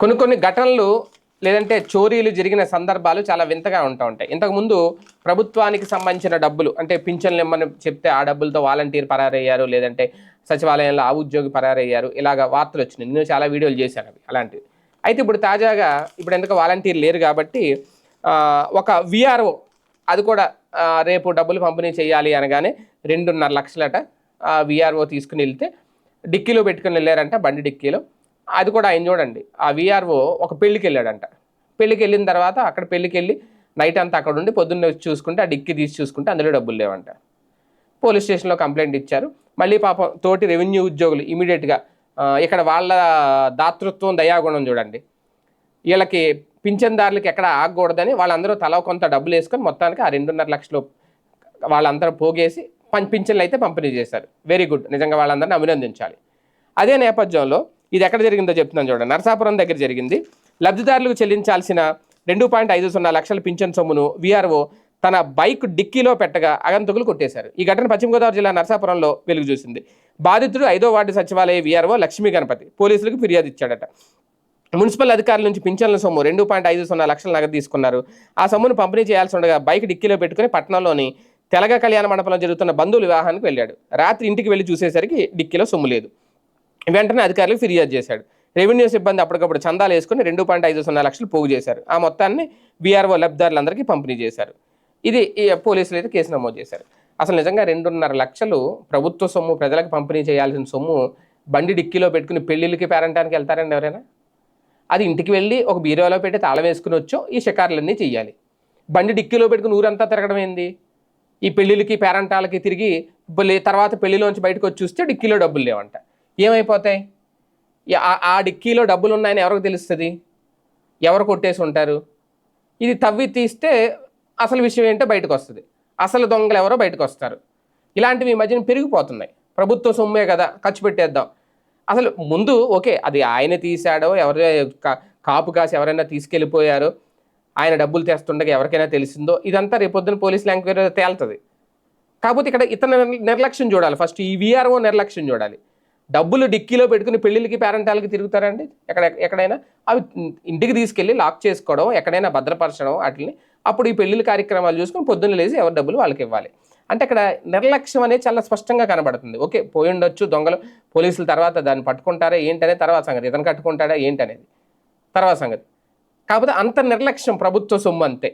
కొన్ని కొన్ని ఘటనలు లేదంటే చోరీలు జరిగిన సందర్భాలు చాలా వింతగా ఉంటూ ఉంటాయి. ఇంతకుముందు ప్రభుత్వానికి సంబంధించిన డబ్బులు అంటే పింఛన్లు ఇమ్మని చెప్తే ఆ డబ్బులతో వాలంటీర్ పరారయ్యారు లేదంటే సచివాలయంలో ఆ ఉద్యోగి పరారయ్యారు ఇలాగ వార్తలు వచ్చినాయి. నేను చాలా వీడియోలు చేశాను అవి అలాంటివి. అయితే ఇప్పుడు తాజాగా ఇప్పుడు ఎందుకు వాలంటీర్ లేరు కాబట్టి ఒక విఆర్ఓ అది కూడా రేపు డబ్బులు పంపిణీ చేయాలి అనగానే రెండున్నర లక్షలట విఆర్ఓ తీసుకుని వెళ్తే డిక్కీలో పెట్టుకుని వెళ్ళారంట బండి డిక్కీలో. అది కూడా ఆయన చూడండి. ఆ విఆర్ఓ ఒక పెళ్ళికి వెళ్ళాడంట పెళ్ళికి వెళ్ళిన తర్వాత అక్కడ పెళ్ళికి వెళ్ళి నైట్ అంతా అక్కడ ఉండి పొద్దున్నే వచ్చి చూసుకుంటే ఆ డిక్కి తీసి చూసుకుంటే అందులో డబ్బులు లేవంట. పోలీస్ స్టేషన్లో కంప్లైంట్ ఇచ్చారు. మళ్ళీ పాపం తోటి రెవెన్యూ ఉద్యోగులు ఇమీడియట్గా ఇక్కడ వాళ్ళ దాతృత్వం దయాగుణం చూడండి. వీళ్ళకి పింఛన్దారులకి ఎక్కడ ఆగకూడదని వాళ్ళందరూ తల కొంత డబ్బులు వేసుకొని మొత్తానికి ఆ రెండున్నర లక్షలు వాళ్ళందరూ పోగేసి పం పింఛన్లు అయితే పంపిణీ చేశారు. వెరీ గుడ్ నిజంగా వాళ్ళందరినీ అభినందించాలి. అదే నేపథ్యంలో ఇది ఎక్కడ జరిగిందో చెప్తున్నాను చూడండి. నరసాపురం దగ్గర జరిగింది. లబ్ధిదారులకు చెల్లించాల్సిన రెండు పాయింట్ ఐదు సున్నా లక్షల పింఛన్ సొమ్మును విఆర్ఓ తన బైక్ డిక్కీలో పెట్టగా అగంతకులు కొట్టేశారు. ఈ ఘటన పశ్చిమ గోదావరి జిల్లా నరసాపురంలో వెలుగు చూసింది. బాధితుడు ఐదో వార్డు సచివాలయ విఆర్ఓ లక్ష్మీ గణపతి పోలీసులకు ఫిర్యాదు ఇచ్చాడట. మున్సిపల్ అధికారుల నుంచి పింఛన్ల సొమ్ము రెండు పాయింట్ ఐదు సున్నా లక్షల నగదు తీసుకున్నారు. ఆ సొమ్మును పంపిణీ చేయాల్సి ఉండగా బైక్ డిక్కీలో పెట్టుకుని పట్టణంలోని తెలగ కళ్యాణ మండపంలో జరుగుతున్న బంధువుల వివాహానికి వెళ్ళాడు. రాత్రి ఇంటికి వెళ్ళి చూసేసరికి డిక్కీలో సొమ్ము లేదు. వెంటనే అధికారులకు ఫిర్యాదు చేశాడు. రెవెన్యూ సిబ్బంది అప్పటికప్పుడు చందాలు వేసుకుని రెండు పాయింట్ ఐదు సున్నా లక్షలు పోగు చేశారు. ఆ మొత్తాన్ని బీఆర్ఓ లబ్ధిదారులందరికీ పంపిణీ చేశారు. ఇది ఈ పోలీసులు అయితే కేసు నమోదు చేశారు. అసలు నిజంగా రెండున్నర లక్షలు ప్రభుత్వ సొమ్ము ప్రజలకు పంపిణీ చేయాల్సిన సొమ్ము బండి డిక్కీలో పెట్టుకుని పెళ్ళిళ్ళకి పేరంటానికి వెళ్తారండి ఎవరైనా? అది ఇంటికి వెళ్ళి ఒక బీరోలో పెట్టి తాళం వేసుకుని వచ్చో ఈ షికారులన్నీ చేయాలి బండి డిక్కీలో పెట్టుకుని ఊరంతా తిరగడం ఏంది? ఈ పెళ్ళిళ్ళకి పేరంటాలకి తిరిగి తర్వాత పెళ్ళిలోంచి బయటకు వచ్చి చూస్తే డిక్కీలో డబ్బులు లేవంట. ఏమైపోతాయి? ఆ- డిక్కీలో డబ్బులు ఉన్నాయని ఎవరికి తెలుస్తుంది? ఎవరు కొట్టేసి ఉంటారు? ఇది తవ్వి తీస్తే అసలు విషయం ఏంటో బయటకు వస్తుంది అసలు దొంగలు ఎవరో బయటకు వస్తారు ఇలాంటివి ఈ మధ్యన పెరిగిపోతున్నాయి. ప్రభుత్వ సొమ్మే కదా ఖర్చు పెట్టేద్దాం. అసలు ముందు ఓకే అది ఆయన తీశాడో ఎవరు కా- కాపు కాసి ఎవరైనా తీసుకెళ్ళిపోయారో ఆయన డబ్బులు తెస్తుండగా ఎవరికైనా తెలిసిందో ఇదంతా రేపొద్దున పోలీసులు ఎంక్వైరీ తేలుతుంది. కాకపోతే ఇక్కడ ఇతను నిర్లక్ష్యం చూడాలి. ఫస్ట్ ఈ విఆర్ఓ నిర్లక్ష్యం చూడాలి. డబ్బులు డిక్కీలో పెట్టుకుని పెళ్ళిళ్ళకి పేరెంటాలకి తిరుగుతారండి? ఎక్కడ ఎక్కడైనా? అవి ఇంటికి తీసుకెళ్ళి లాక్ చేసుకోవడం ఎక్కడైనా భద్రపరచడం వాటిని అప్పుడు ఈ పెళ్ళిళ్ళ కార్యక్రమాలు చూసుకొని పొద్దున్న లేచి ఎవరి డబ్బులు వాళ్ళకి ఇవ్వాలి. అంటే ఇక్కడ నిర్లక్ష్యం అనేది చాలా స్పష్టంగా కనబడుతుంది. ఓకే పోయి ఉండొచ్చు దొంగలు. పోలీసులు తర్వాత దాన్ని పట్టుకుంటారా? ఏంటనే తర్వాత సంగతి. ఇతను కట్టుకుంటాడా? ఏంటనేది? తర్వాత సంగతి. కాకపోతే అంత నిర్లక్ష్యం ప్రభుత్వ సొమ్ము అంతే.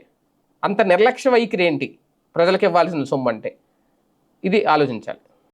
అంత నిర్లక్ష్య వైఖరి ఏంటి? ప్రజలకు ఇవ్వాల్సిన సొమ్ము అంటే. ఇది ఆలోచించాలి.